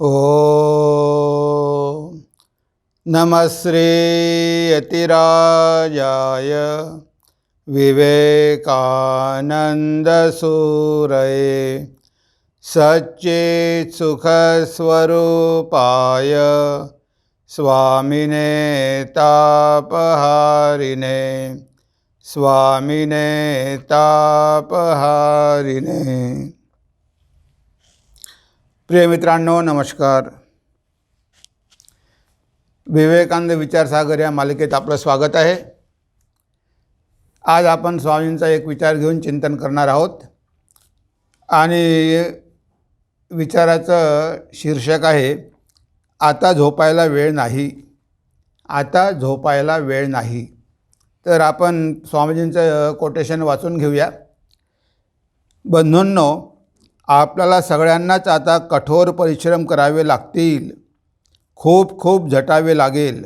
ઓ નમઃ શ્રી અતિરાજાય વિવેકાનંદ સૂરય સચ્ચિત સુખ સ્વરૂપાય સ્વામિને તાપહારીને સ્વામિને તાપહારીને प्रिय मित्रांनो नमस्कार. विवेकानंद विचारसागर या मालिकेत आपलं स्वागत आहे. आज आपण स्वामींचा एक विचार घेऊन चिंतन करणार आहोत. आणि विचाराचं शीर्षक आहे आता झोपायला वेळ नाही. आता झोपायला वेळ नाही. तर आपण स्वामीजींचं कोटेशन वाचून घेऊया. बंधूंनो आपल्याला सगळ्यांनाच आता कठोर परिश्रम करावे लागतील. खूप खूप झटावे लागेल.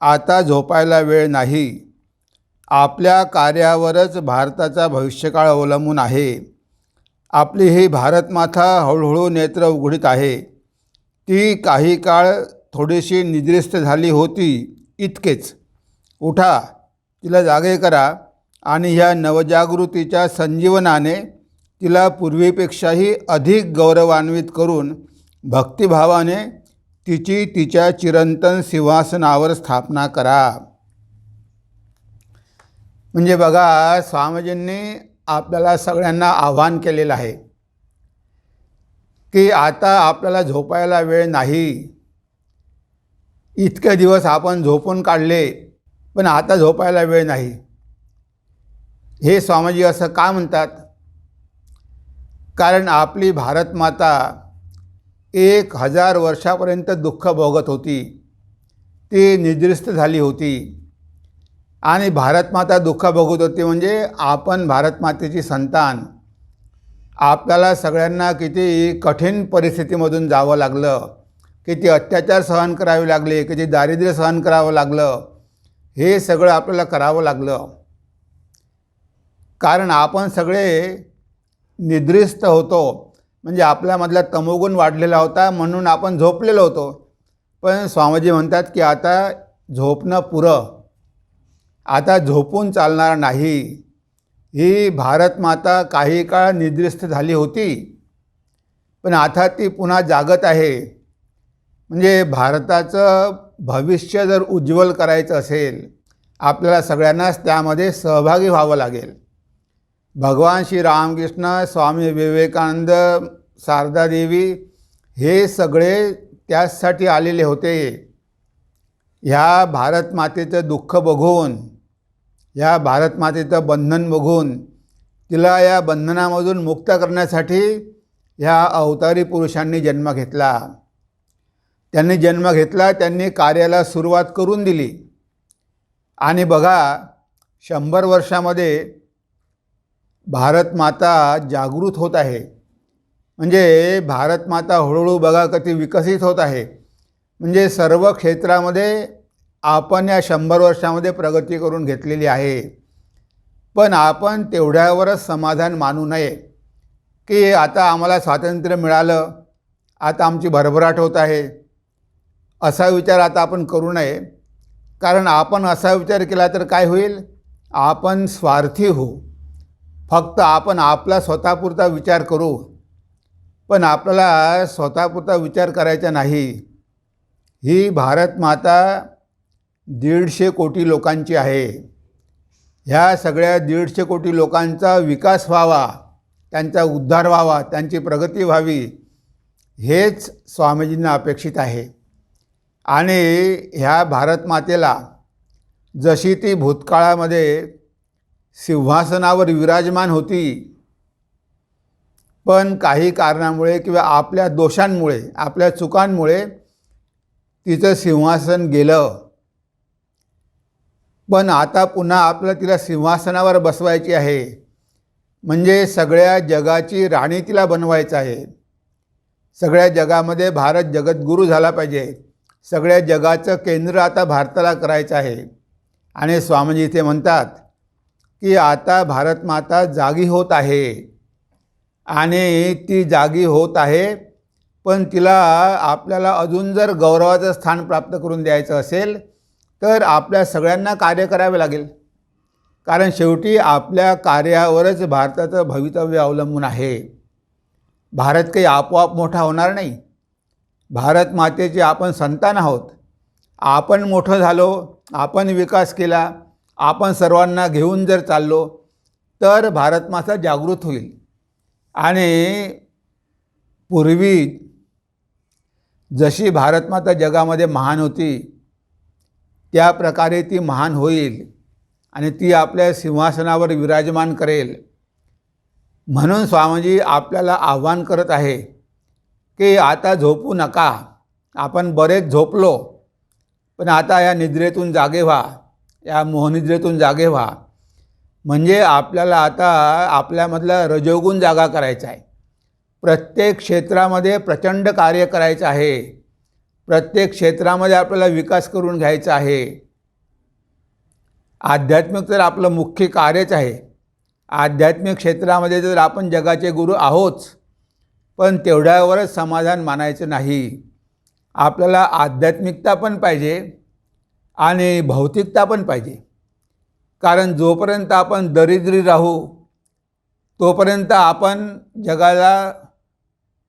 आता झोपायला वेळ नाही. आपल्या कार्यावरच भारताचा भविष्यकाळ अवलंबून आहे. आपली ही भारतमाथा हळूहळू नेत्र उघडीत आहे. ती काही काळ थोडीशी निद्रिस्त झाली होती इतकेच. उठा तिला जागे करा आणि ह्या नवजागृतीच्या संजीवनाने तिला पूर्वीपेक्षाही अधिक गौरवान्वित करून भक्तिभावाने तिची तिच्या चिरंतन सिंहासनावर स्थापना करा. म्हणजे बघा स्वामीजींनी आपल्याला सगळ्यांना आव्हान केलेलं आहे की आता आपल्याला झोपायला वेळ नाही. इतके दिवस आपण झोपून काढले पण आता झोपायला वेळ नाही. हे स्वामीजी असं का म्हणतात? कारण आपली भारतमाता एक हजार वर्षापर्यंत दुःख भोगत होती. ती निद्रिस्त झाली होती. आणि भारतमाता दुःख भोगत होती म्हणजे आपण भारतमातेची संतान. आपल्याला सगळ्यांना किती कठीण परिस्थितीमधून जावं लागलं. किती अत्याचार सहन करावे लागले. किती दारिद्र्य सहन करावं लागलं. हे सगळं आपल्याला करावं लागलं. कारण आपण सगळे निद्रिस्त होतो. म्हणजे आपल्यामधला तमोगुण वाढलेला होता म्हणून आपण झोपलेलो होतो. पण स्वामीजी म्हणतात की आता झोपणं पुरं. आता झोपून चालणार नाही. ही भारतमाता काही काळ निद्रिस्त झाली होती. पण आता ती पुन्हा जागत आहे. म्हणजे भारताचं भविष्य जर उज्ज्वल करायचं असेल आपल्याला सगळ्यांनाच त्यामध्ये सहभागी व्हावं लागेल. भगवान श्री रामकृष्ण स्वामी विवेकानंद शारदादेवी हे सगळे त्याचसाठी आलेले होते. ह्या भारतमातेचं दुःख बघून ह्या भारतमातेचं बंधन बघून तिला या बंधनामधून मुक्त करण्यासाठी ह्या अवतारी पुरुषांनी जन्म घेतला. त्यांनी जन्म घेतला त्यांनी कार्याला सुरुवात करून दिली. आणि बघा शंभर वर्षामध्ये भारतमाता जागृत होत आहे. म्हणजे भारतमाता हळूहळू बघा कधी विकसित होत आहे. म्हणजे सर्व क्षेत्रामध्ये आपण या शंभर वर्षामध्ये प्रगती करून घेतलेली आहे. पण आपण तेवढ्यावरच समाधान मानू नये. की आता आम्हाला स्वातंत्र्य मिळालं आता आमची भरभराट होत आहे. असा विचार आता आपण करू नये. कारण आपण असा विचार केला तर काय होईल? आपण स्वार्थी होऊ. फक्त आपण आपला स्वतःपुरता विचार करू. पण आपल्याला स्वतःपुरता विचार करायचा नाही. ही भारतमाता दीडशे कोटी लोकांची आहे. ह्या सगळ्या दीडशे कोटी लोकांचा विकास व्हावा त्यांचा उद्धार व्हावा त्यांची प्रगती व्हावी हेच स्वामीजींना अपेक्षित आहे. आणि ह्या भारतमातेला जशी ती भूतकाळामध्ये सिंहासनावर विराजमान होती. पण काही कारणामुळे किंवा आपल्या दोषांमुळे आपल्या चुकांमुळे तिचं सिंहासन गेलं. पण आता पुन्हा आपलं तिला सिंहासनावर बसवायची आहे. म्हणजे सगळ्या जगाची राणी तिला बनवायचं आहे. सगळ्या जगामध्ये भारत जगद्गुरू झाला पाहिजे. सगळ्या जगाचं केंद्र आता भारताला करायचं आहे. आणि स्वामीजी इथे म्हणतात की आता भारतमाता जागी होत आहे. आणि ती जागी होत आहे पण तिला आपल्याला अजून जर गौरवाचं स्थान प्राप्त करून द्यायचं असेल तर आपल्या सगळ्यांना कार्य करावे लागेल. कारण शेवटी आपल्या कार्यावरच भारताचं भवितव्य अवलंबून आहे. भारत काही आपोआप मोठा होणार नाही. भारत मातेचे आपण संतान आहोत. आपण मोठं झालो आपण विकास केला आपण सर्वांना घेऊन जर चाललो तर भारत माता जागृत होईल. आणि पूर्वी जशी भारतमाता जगामध्ये महान होती त्या प्रकारे ती महान होईल आणि ती आपल्या सिंहासनावर विराजमान करेल. म्हणून स्वामीजी आपल्याला आव्हान करत आहे की आता झोपू नका. आपण बरेच झोपलो पण आता या निद्रेतून जागे व्हा. या मोहनिद्रेतून जागे व्हा. म्हणजे आपल्याला आता आपल्यामधला रजोगुण जागा करायचा आहे. प्रत्येक क्षेत्रामध्ये प्रचंड कार्य करायचं आहे. प्रत्येक क्षेत्रामध्ये आपल्याला विकास करून घ्यायचा आहे. आध्यात्मिक तर आपलं मुख्य कार्यच आहे. आध्यात्मिक क्षेत्रामध्ये जर आपण जगाचे गुरु आहोतच पण तेवढ्यावरच समाधान मानायचं नाही. आपल्याला आध्यात्मिकता पण पाहिजे. आणि भौतिकता पण पाहिजे. कारण जोपर्यंत आपण दरिद्री राहू तोपर्यंत आपण जगाला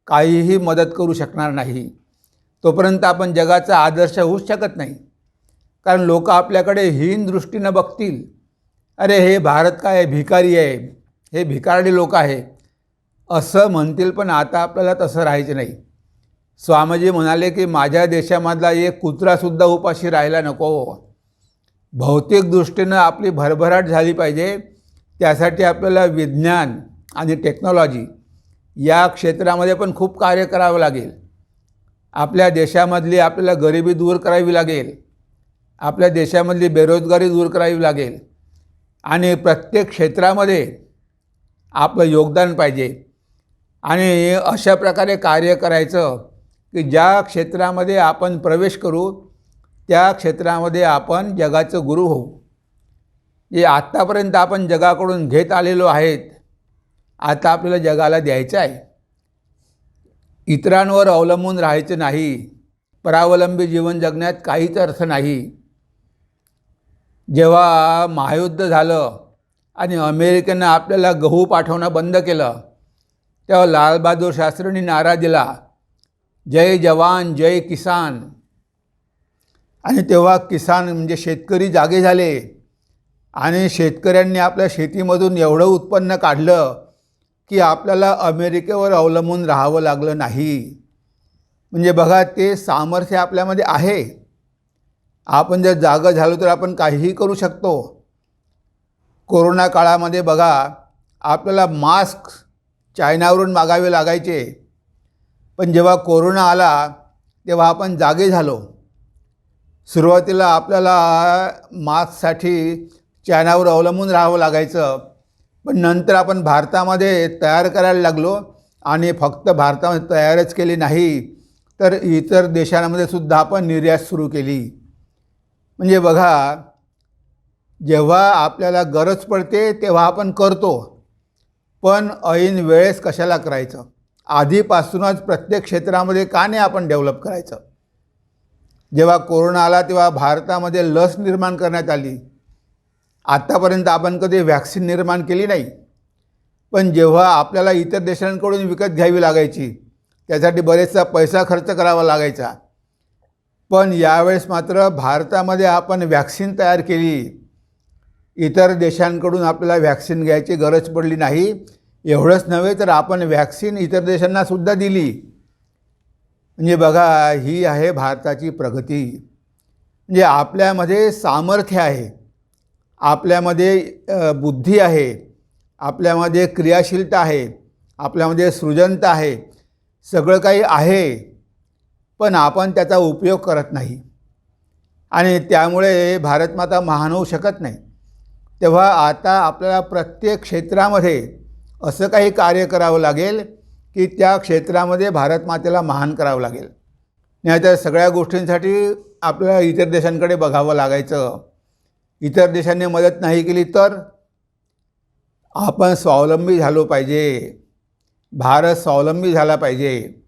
काहीही मदत करू शकणार नाही. तोपर्यंत आपण जगाचा आदर्श होऊच शकत नाही. कारण लोक आपल्याकडे हीन दृष्टीनं बघतील. अरे हे भारत काय आहे? भिकारी आहे. हे भिकारडी लोक आहे. असं म्हणतील पण आता आपल्याला तसं राहायचं नाही. स्वामीजी म्हणाले की माझ्या देशामधला एक कुत्रासुद्धा उपाशी राहायला नको. भौतिक दृष्टीनं आपली भरभराट झाली पाहिजे. त्यासाठी आपल्याला विज्ञान आणि टेक्नॉलॉजी या क्षेत्रामध्ये पण खूप कार्य करावं लागेल. आपल्या देशामधली आपल्याला गरिबी दूर करावी लागेल. आपल्या देशामधली बेरोजगारी दूर करावी लागेल. आणि प्रत्येक क्षेत्रामध्ये आपलं योगदान पाहिजे. आणि अशा प्रकारे कार्य करायचं की ज्या क्षेत्रामध्ये आपण प्रवेश करू त्या क्षेत्रामध्ये आपण जगाचं गुरु होऊ. जे आत्तापर्यंत आपण जगाकडून घेत आलेलो आहेत आता आपल्याला जगाला द्यायचं आहे. इतरांवर अवलंबून राहायचं नाही. परावलंबी जीवन जगण्यात काहीच अर्थ नाही. जेव्हा महायुद्ध झालं आणि अमेरिकेनं आपल्याला गहू पाठवणं बंद केलं तेव्हा लालबहादूर शास्त्रींनी नारा दिला. जय जवान जय किसान. आणि तेव्हा किसान म्हणजे शेतकरी जागे झाले. आणि शेतकऱ्यांनी आपल्या शेतीमधून एवढं उत्पन्न काढलं की आपल्याला अमेरिकेवर अवलंबून राहावं लागलं नाही. म्हणजे बघा ते सामर्थ्य आपल्यामध्ये आहे. आपण जर जागं झालो तर आपण काहीही करू शकतो. कोरोना काळामध्ये बघा आपल्याला मास्क चायनावरून मागावे लागायचे. पण जेव्हा कोरोना आला तेव्हा आपण जागे झालो. सुरुवातीला आपल्याला मास्कसाठी चायनावर अवलंबून राहावं लागायचं. पण नंतर आपण भारतामध्ये तयार करायला लागलो आणि फक्त भारतामध्ये तयारच केली नाही तर इतर देशांमध्ये सुद्धा आपण निर्यात सुरू केली. म्हणजे बघा जेव्हा आपल्याला गरज पडते तेव्हा आपण करतो. पण ऐन वेळेस कशाला करायचं? आधीपासूनच प्रत्येक क्षेत्रामध्ये का नाही आपण डेव्हलप करायचं? जेव्हा कोरोना आला तेव्हा भारतामध्ये लस निर्माण करण्यात आली. आत्तापर्यंत आपण कधी व्हॅक्सिन निर्माण केली नाही. पण जेव्हा आपल्याला इतर देशांकडून विकत घ्यावी लागायची त्यासाठी बरेचसा पैसा खर्च करावा लागायचा. पण यावेळेस मात्र भारतामध्ये आपण व्हॅक्सिन तयार केली. इतर देशांकडून आपल्याला व्हॅक्सिन घ्यायची गरज पडली नाही. एवढंच नव्हे तर आपण व्हॅक्सिन इतर देशांनासुद्धा दिली. म्हणजे बघा ही आहे भारताची प्रगती. म्हणजे आपल्यामध्ये सामर्थ्य आहे. आपल्यामध्ये बुद्धी आहे. आपल्यामध्ये क्रियाशीलता आहे. आपल्यामध्ये सृजनता आहे. सगळं काही आहे. पण आपण त्याचा उपयोग करत नाही. आणि त्यामुळे भारतमाता महान होऊ शकत नाही. तेव्हा आता आपल्याला प्रत्येक क्षेत्रामध्ये असं काही कार्य करावं लागेल की त्या क्षेत्रामध्ये भारतमातेला महान करावं लागेल. नाहीतर सगळ्या गोष्टींसाठी आपल्याला इतर देशांकडे बघावं लागायचं. इतर देशांनी मदत नाही केली तर आपण स्वावलंबी झालो पाहिजे. भारत स्वावलंबी झाला पाहिजे.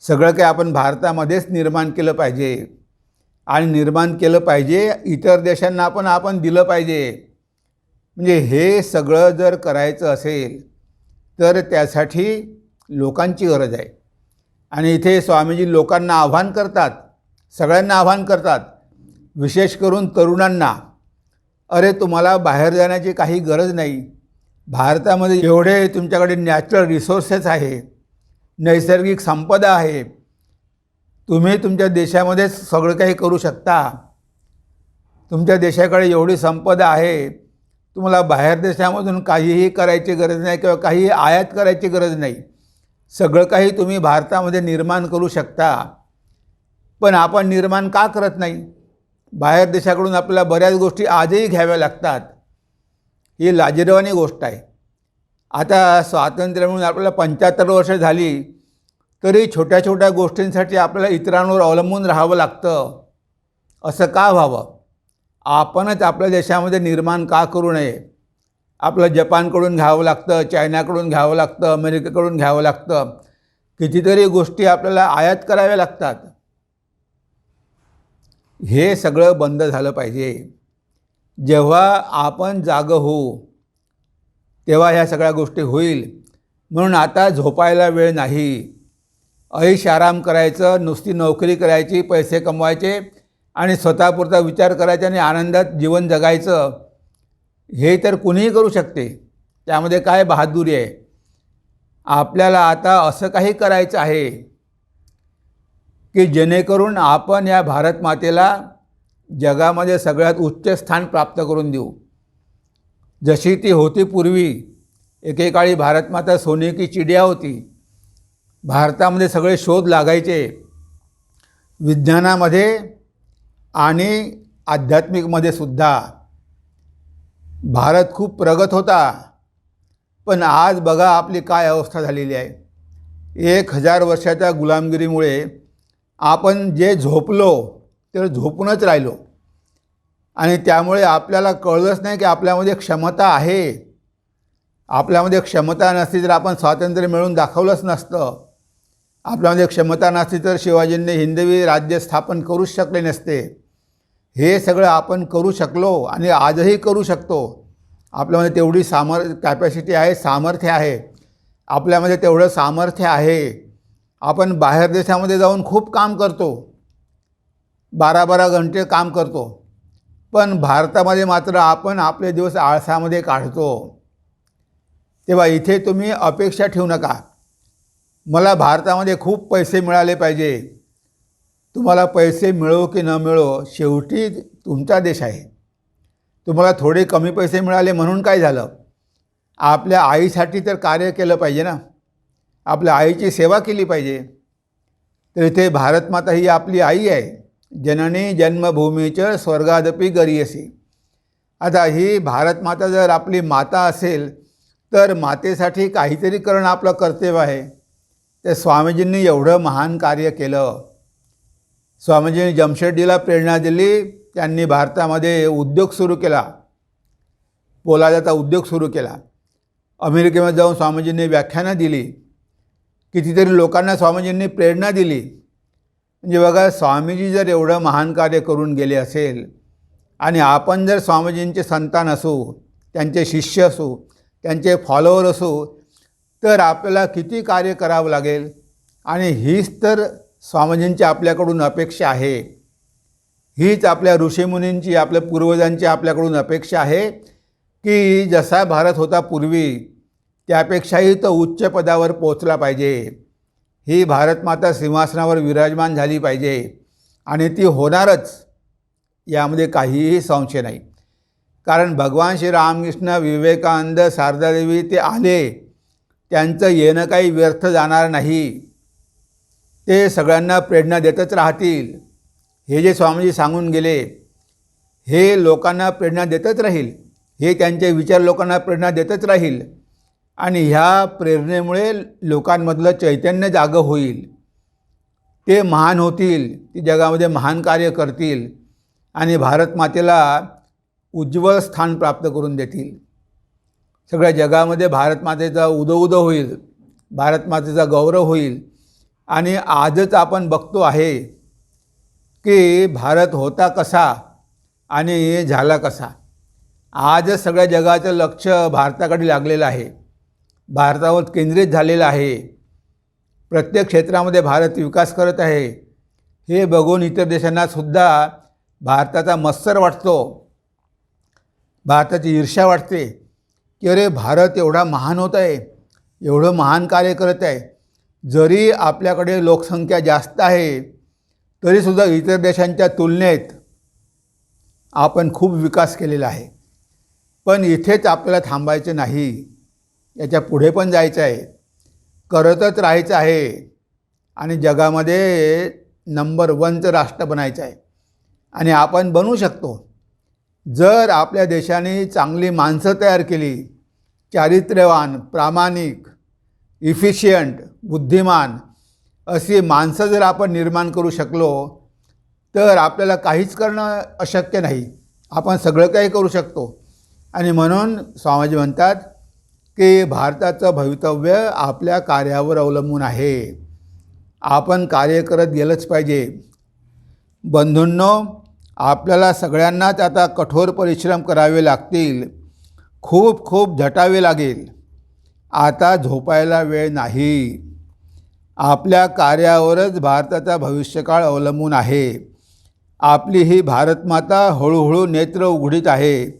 सगळं काही आपण भारतामध्येच निर्माण केलं पाहिजे. आणि निर्माण केलं पाहिजे इतर देशांना पण आपण दिलं पाहिजे. म्हणजे हे सगळं जर करायचं असेल तर त्यासाठी लोकांची गरज आहे. आणि इथे स्वामीजी लोकांना आव्हान करतात सगळ्यांना आव्हान करतात विशेष करून तरुणांना. अरे तुम्हाला बाहेर जाण्याची काही गरज नाही. भारतामध्ये एवढे तुमच्याकडे नॅचरल रिसोर्सेस आहे नैसर्गिक संपदा आहे. तुम्ही तुमच्या देशामध्येच सगळं काही करू शकता. तुमच्या देशाकडे एवढी संपदा आहे तुम्हाला बाहेर देशामधून काहीही करायची गरज नाही किंवा काही आयात करायची गरज नाही. सगळं काही तुम्ही भारतामध्ये निर्माण करू शकता. पण आपण निर्माण का करत नाही? बाहेर देशाकडून आपल्याला बऱ्याच गोष्टी आजही घ्याव्या लागतात. ही लाजिरवाणी गोष्ट आहे. आता स्वातंत्र्य म्हणून आपल्याला पंच्याहत्तर वर्ष झाली तरी छोट्या छोट्या गोष्टींसाठी आपल्याला इतरांवर अवलंबून राहावं लागतं. असं का व्हावं? आपणच आपल्या देशामध्ये निर्माण का करू नये? आपलं जपानकडून घ्यावं लागतं चायनाकडून घ्यावं लागतं अमेरिकेकडून घ्यावं लागतं. कितीतरी गोष्टी आपल्याला आयात कराव्या लागतात. हे सगळं बंद झालं पाहिजे. जेव्हा आपण जागं होऊ तेव्हा ह्या सगळ्या गोष्टी होईल. म्हणून आता झोपायला वेळ नाही. ऐश आराम करायचं नुसती नोकरी करायची पैसे कमवायचे आणि स्वतःपुरता विचार करायचा आणि आनंदात जीवन जगायचं हे तर कुणीही करू शकते. त्यामध्ये काय बहादुरी आहे? आपल्याला आता असं काही करायचं आहे की जेणेकरून आपण या भारत मातेला जगामध्ये सगळ्यात उच्च स्थान प्राप्त करून देऊ. जशी ती होती पूर्वी एकेकाळी भारतमाता सोने की चिडिया होती. भारतामध्ये सगळे शोध लागायचे. विज्ञानामध्ये आणि आध्यात्मिकमध्ये सुद्धा भारत खूप प्रगत होता. पण आज बघा आपली काय अवस्था झालेली आहे. एक हजार वर्षाच्या गुलामगिरीमुळे आपण जे झोपलो ते झोपूनच राहिलो. आणि त्यामुळे आपल्याला कळलंच नाही की आपल्यामध्ये क्षमता आहे. आपल्यामध्ये क्षमता नसती तर आपण स्वातंत्र्य मिळवून दाखवलंच नसतं. आपल्यामध्ये म्हणजे क्षमता नसती तर शिवाजींनी हिंदवी राज्य स्थापन करूच शकले नसते. हे सगळं आपण करू शकलो आणि आजही करू शकतो. आपल्यामध्ये तेवढी सामर कॅपॅसिटी आहे सामर्थ्य आहे. आपल्यामध्ये तेवढं सामर्थ्य आहे. आपण बाहेर देशामध्ये जाऊन खूप काम करतो. बारा बारा घंटे काम करतो. पण भारतामध्ये मात्र आपण आपले दिवस आळसामध्ये काढतो. तेव्हा इथे तुम्ही अपेक्षा ठेवू नका. मला भारतामध्ये खूप पैसे मिळाले पाहिजे. तुम्हाला पैसे मिळो की न मिळो शेवटी तुमचा देश आहे. तुम्हाला थोडे कमी पैसे मिळाले म्हणून काय झालं? आपल्या आईसाठी तर कार्य केलं पाहिजे ना. आपल्या आईची सेवा केली पाहिजे. तर इथे भारतमाता ही आपली आई आहे. जननी जन्मभूमीचं स्वर्गादपी गरीयसी. आता ही भारतमाता जर आपली माता असेल तर मातेसाठी काहीतरी करणं आपलं कर्तव्य आहे. ते स्वामीजींनी एवढं महान कार्य केलं. स्वामीजींनी जमशेड्डीला प्रेरणा दिली त्यांनी भारतामध्ये उद्योग सुरू केला. पोलादाचा उद्योग सुरू केला. अमेरिकेमध्ये जाऊन स्वामीजींनी व्याख्यानं दिली. कितीतरी लोकांना स्वामीजींनी प्रेरणा दिली. म्हणजे बघा स्वामीजी जर एवढं महान कार्य करून गेले असेल आणि आपण जर स्वामीजींचे संतान असू त्यांचे शिष्य असू त्यांचे फॉलोअर असू तर आपल्याला किती कार्य करावं लागेल? आणि हीच तर स्वामीजींची आपल्याकडून अपेक्षा आहे. हीच आपल्या ऋषीमुनींची आपल्या पूर्वजांची आपल्याकडून अपेक्षा आहे की जसा भारत होता पूर्वी त्यापेक्षाही तो उच्च पदावर पोचला पाहिजे. ही भारतमाता सिंहासनावर विराजमान झाली पाहिजे आणि ती होणारच यामध्ये काहीही संशय नाही. कारण भगवान श्री रामकृष्ण विवेकानंद शारदादेवी ते आले त्यांचं येणं काही व्यर्थ जाणार नाही. ते सगळ्यांना प्रेरणा देतच राहतील. हे जे स्वामीजी सांगून गेले हे लोकांना प्रेरणा देतच राहील. हे त्यांचे विचार लोकांना प्रेरणा देतच राहील. आणि ह्या प्रेरणेमुळे लोकांमधलं चैतन्य जागं होईल. ते महान होतील ती जगामध्ये महान कार्य करतील आणि भारत मातेला उज्ज्वल स्थान प्राप्त करून देतील. सगळ्या जगामध्ये भारतमातेचा उदोउदो होईल भारतमातेचा गौरव होईल. आणि आजच आपण बघतो आहे की भारत होता कसा आणि झाला कसा. आजच सगळ्या जगाचं लक्ष भारताकडे लागलेलं आहे. भारतावर केंद्रित झालेलं आहे. प्रत्येक क्षेत्रामध्ये भारत विकास करत आहे. हे बघून इतर देशांनासुद्धा भारताचा मत्सर वाटतो. भारताची ईर्ष्या वाटते. की अरे भारत एवढा महान होत आहे एवढं महान कार्य करत आहे जरी आपल्याकडे लोकसंख्या जास्त आहे तरीसुद्धा इतर देशांच्या तुलनेत आपण खूप विकास केलेला आहे. पण इथेच आपल्याला थांबायचं नाही याच्यापुढे पण जायचं आहे करतच राहायचं आहे आणि जगामध्ये नंबर वनचं राष्ट्र बनायचं आहे. आणि आपण बनवू शकतो. जर आपल्या देशाने चांगली माणसं तयार केली चारित्र्यवान प्रामाणिक इफिशियंट बुद्धिमान अशी माणसं जर आपण निर्माण करू शकलो तर आपल्याला काहीच करणं अशक्य नाही. आपण सगळं काही करू शकतो. आणि म्हणून स्वामीजी म्हणतात की भारताचं भवितव्य आपल्या कार्यावर अवलंबून आहे. आपण कार्य करत गेलंच पाहिजे. बंधूंनो आपल्याला सगळ्यांनाच आता कठोर परिश्रम करावे लागतील. खूप खूप झटावे लागेल. आता झोपायला वेळ नाही. आपल्या कार्यावरच भारताचा भविष्यकाळ अवलंबून आहे. आपली ही भारतमाता हळूहळू नेत्र उघडीत आहे.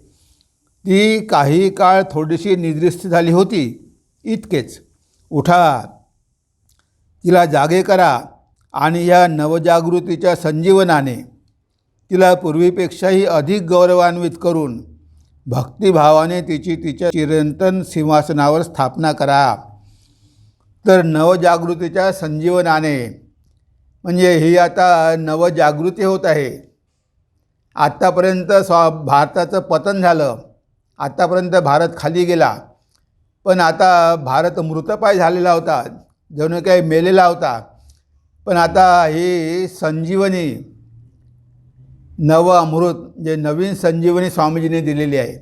ती काही काळ थोडीशी निद्रिस्त झाली होती. इतकेच. उठा. तिला जागे करा आणि या नवजागृतीच्या संजीवनाने तिला पूर्वीपेक्षाही अधिक गौरवान्वित करून भक्तिभावाने तिची तिच्या चिरंतन सिंहासनावर स्थापना करा. तर नवजागृतीच्या संजीवनाने म्हणजे ही आता नवजागृती होत आहे. आत्तापर्यंत स्वा भारताचं पतन झालं. आत्तापर्यंत भारत खाली गेला. पण आता भारत मृतपाय झालेला होता. जणू काही मेलेला होता. पण आता ही संजीवनी नव अमृत जे नवीन संजीवनी स्वामीजीने दिलेली आहे.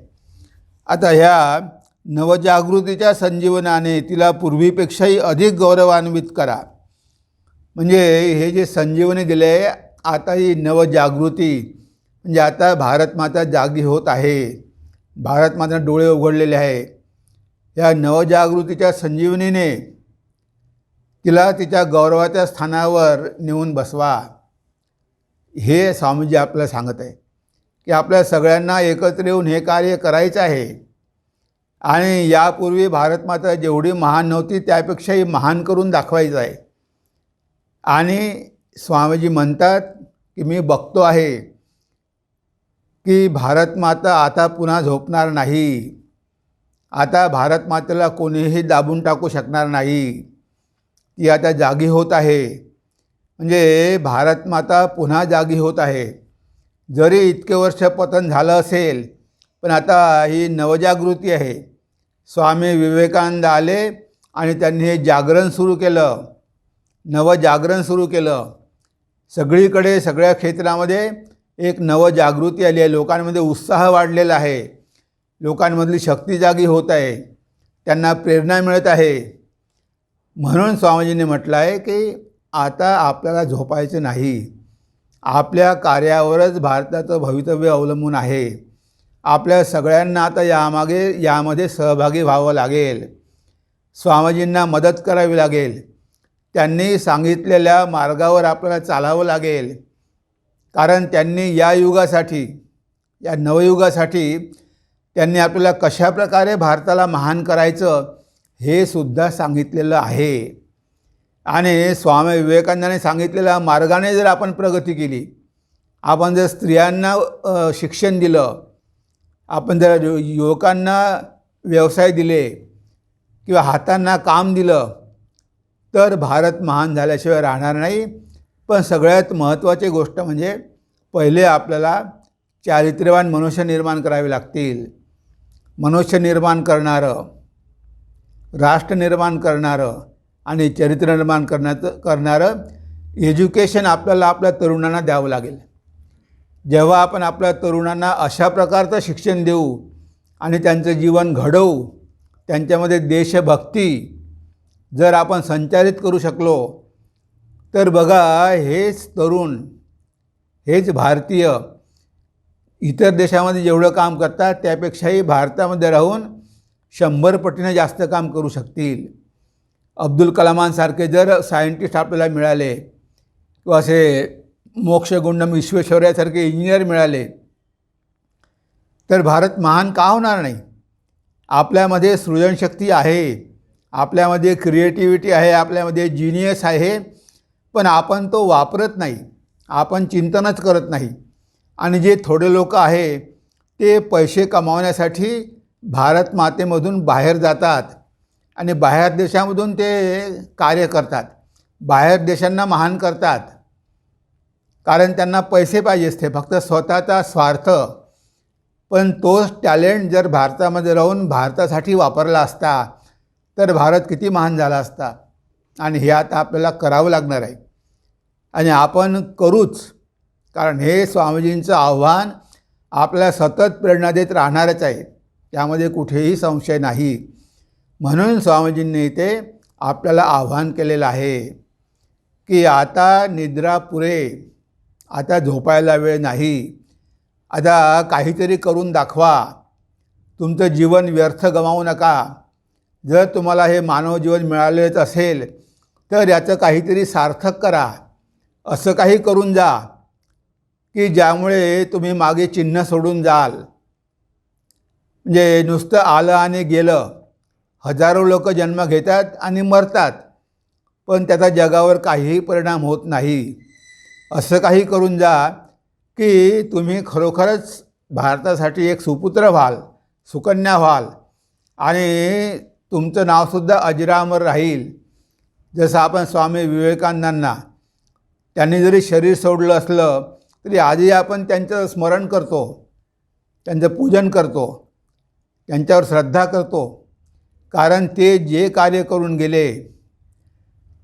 आता ह्या नवजागृतीच्या संजीवनाने तिला पूर्वीपेक्षाही अधिक गौरवान्वित करा. म्हणजे हे जे संजीवनी दिले आहे आता ही नवजागृती म्हणजे आता भारतमाता जागी होत आहे. भारतमाता डोळे उघडलेले आहे. या नवजागृतीच्या संजीवनीने तिला तिच्या गौरवाच्या स्थानावर नेऊन बसवा. हे स्वामीजी आपल्याला सांगत आहे की आपल्या सगळ्यांना एकत्र येऊन हे कार्य करायचं आहे. आणि यापूर्वी भारतमाता जेवढी महान नव्हती त्यापेक्षाही महान करून दाखवायचं आहे. आणि स्वामीजी म्हणतात की मी बघतो आहे की भारतमाता आता पुन्हा झोपणार नाही. आता भारतमातेला कोणीही दाबून टाकू शकणार नाही. ती आता जागी होत आहे. म्हणजे भारतमाता पुन्हा जागी होत आहे. जरी इतके वर्ष पतन झालं असेल पण आता ही नवजागृती आहे. स्वामी विवेकानंद आले आणि त्यांनी हे जागरण सुरू केलं. नवजागरण सुरू केलं. सगळीकडे सगळ्या क्षेत्रामध्ये एक नवजागृती आली आहे. लोकांमध्ये उत्साह वाढलेला आहे. लोकांमधली शक्ती जागी होत आहे. त्यांना प्रेरणा मिळत आहे. म्हणून स्वामीजींनी म्हटलं आहे की आता आपल्याला झोपायचं नाही. आपल्या कार्यावरच भारताचं भवितव्य अवलंबून आहे. आपल्या सगळ्यांना आता यामागे यामध्ये सहभागी व्हावं लागेल. स्वामीजींना मदत करावी लागेल. त्यांनी सांगितलेल्या मार्गावर आपल्याला चालावं लागेल. कारण त्यांनी या युगासाठी या नवयुगासाठी त्यांनी आपल्याला कशाप्रकारे भारताला महान करायचं हे सुद्धा सांगितलेलं आहे. आणि स्वामी विवेकानंदाने सांगितलेल्या मार्गाने जर आपण प्रगती केली आपण जर स्त्रियांना शिक्षण दिलं आपण जर यु- युवकांना व्यवसाय दिले किंवा हातांना काम दिलं तर भारत महान झाल्याशिवाय राहणार नाही. पण सगळ्यात महत्त्वाची गोष्ट म्हणजे पहिले आपल्याला चारित्र्यवान मनुष्य निर्माण करावे लागतील. मनुष्य निर्माण करणारं राष्ट्र निर्माण करणारं आणि चरित्र निर्माण करण्याचं करणारं एज्युकेशन आपल्याला आपल्या तरुणांना द्यावं लागेल. जेव्हा आपण आपल्या तरुणांना अशा प्रकारचं शिक्षण देऊ आणि त्यांचं जीवन घडवू त्यांच्यामध्ये देशभक्ती जर आपण संचारित करू शकलो तर बघा हेच तरुण हेच भारतीय इतर देशामध्ये जेवढं काम करतात त्यापेक्षाही भारतामध्ये राहून शंभर पटीनं जास्त काम करू शकतील. अब्दुल कलामांसारखे जर सायंटिस्ट आपल्याला मिळाले किंवा असे मोक्षगुंडम विश्वेश्वरयासारखे इंजिनियर मिळाले तर भारत महान का होणार नाही? आपल्यामध्ये सृजनशक्ती आहे आपल्यामध्ये क्रिएटिव्हिटी आहे आपल्यामध्ये जिनियस आहे पण आपण तो वापरत नाही आपण चिंतनच करत नाही. आणि जे थोडे लोक आहे ते पैसे कमावण्यासाठी भारत मातेमधून बाहेर जातात. आणि बाहेर देशामधून ते कार्य करतात. बाहेर देशांना महान करतात. कारण त्यांना पैसे पाहिजे असते फक्त स्वतःचा स्वार्थ. पण तोच टॅलेंट जर भारतामध्ये राहून भारतासाठी वापरला असता तर भारत किती महान झाला असता. आणि हे आता आपल्याला करावं लागणार आहे. आणि आपण करूच कारण हे स्वामीजींचं आव्हान आपल्याला सतत प्रेरणा देत राहणारच आहे. त्यामध्ये कुठेही संशय नाही. म्हणून स्वामीजींनी इथे आपल्याला आव्हान केलेलं आहे की आता निद्रा पुरे आता झोपायला वेळ नाही आता काहीतरी करून दाखवा तुमचं जीवन व्यर्थ गमावू नका. जर तुम्हाला हे मानव जीवन मिळालेच असेल तर याचं काहीतरी सार्थक करा. असं काही करून जा की ज्यामुळे तुम्ही मागे चिन्ह सोडून जाल. म्हणजे नुसतं आलं आणि गेलं हजारो लोक जन्म घेतात आणि मरतात. पण त्याचा जगावर काहीही परिणाम होत नाही. असं काही करून जा की तुम्ही खरोखरच भारतासाठी एक सुपुत्र व्हाल सुकन्या व्हाल. आणि तुमचं नावसुद्धा अजरामर राहील. जसं आपण स्वामी विवेकानंदांना त्यांनी जरी शरीर सोडलं असलं तरी आजही आपण त्यांचं स्मरण करतो. त्यांचं पूजन करतो. त्यांच्यावर श्रद्धा करतो. कारण ते जे कार्य करून गेले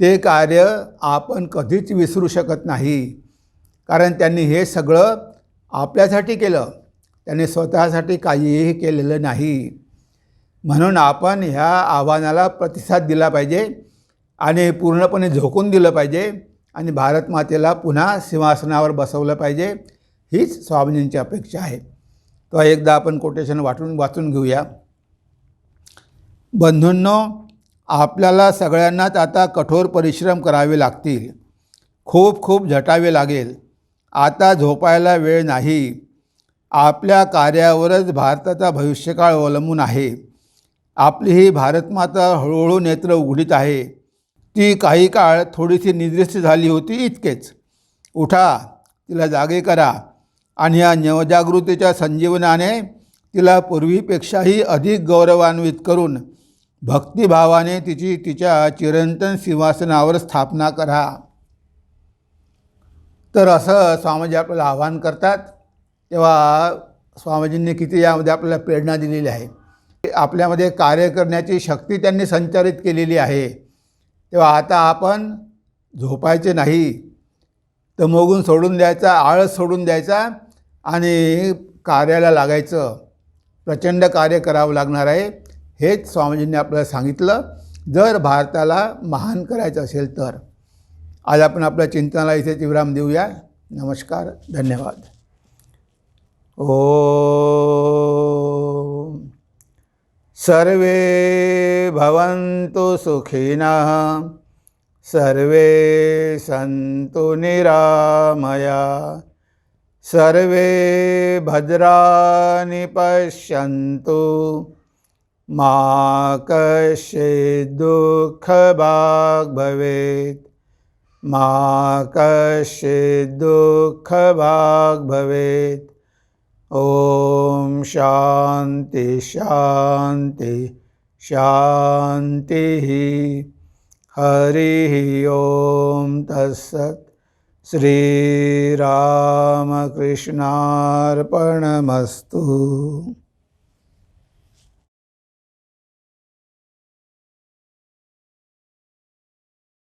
ते कार्य आपण कधीच विसरू शकत नाही. कारण त्यांनी हे सगळं आपल्यासाठी केलं. त्यांनी स्वतःसाठी काहीही केलेलं नाही. म्हणून आपण ह्या आव्हानाला प्रतिसाद दिला पाहिजे आणि पूर्णपणे झोकून दिलं पाहिजे आणि भारत मातेला पुन्हा सिंहासनावर बसवलं पाहिजे हीच स्वामीजींची अपेक्षा आहे. तो एकदा आपण कोटेशन वाटून वाचून घेऊया. बंधूंनो आपल्याला सगळ्यांनाच आता कठोर परिश्रम करावे लागतील. खूप खूप झटावे लागेल. आता झोपायला वेळ नाही. आपल्या कार्यावरच भारताचा भविष्यकाळ अवलंबून आहे. आपली ही भारतमाता हळूहळू नेत्र उघडीत आहे. ती काही काळ थोडीशी निद्रिस्त झाली होती इतकेच. उठा तिला जागे करा आणि या नवजागृतीच्या संजीवनाने तिला पूर्वीपेक्षाही अधिक गौरवान्वित करून भक्तिभावाने तिची तिच्या चिरंतन सिंहासनावर स्थापना करा. तर असं स्वामीजी आपल्याला आवाहन करतात. तेव्हा स्वामीजींनी किती यामध्ये आपल्याला प्रेरणा दिलेली आहे. आपल्यामध्ये कार्य करण्याची शक्ती त्यांनी संचारित केलेली आहे. तेव्हा आता आपण झोपायचे नाही. तर मोगून सोडून द्यायचा आळस सोडून द्यायचा आणि कार्याला लागायचं. प्रचंड कार्य करावं लागणार आहे. हेच स्वामीजींनी आपल्याला सांगितलं. जर भारताला महान करायचं असेल तर. आज आपण आपल्या चिंतनाला इथे विराम देऊया. नमस्कार धन्यवाद. ओ सर्वे भवन्तु सुखिनः सर्वे सन्तु निरामया सर्वे भद्राणि पश्यन्तु मा कश्चित् दुःखभाग् भवेत् मा कश्चित् दुःखभाग् भवेत् ॐ शान्ति शान्ति शान्तिः हरिः ॐ तत्सत्। श्रीरामकृष्णार्पणमस्तु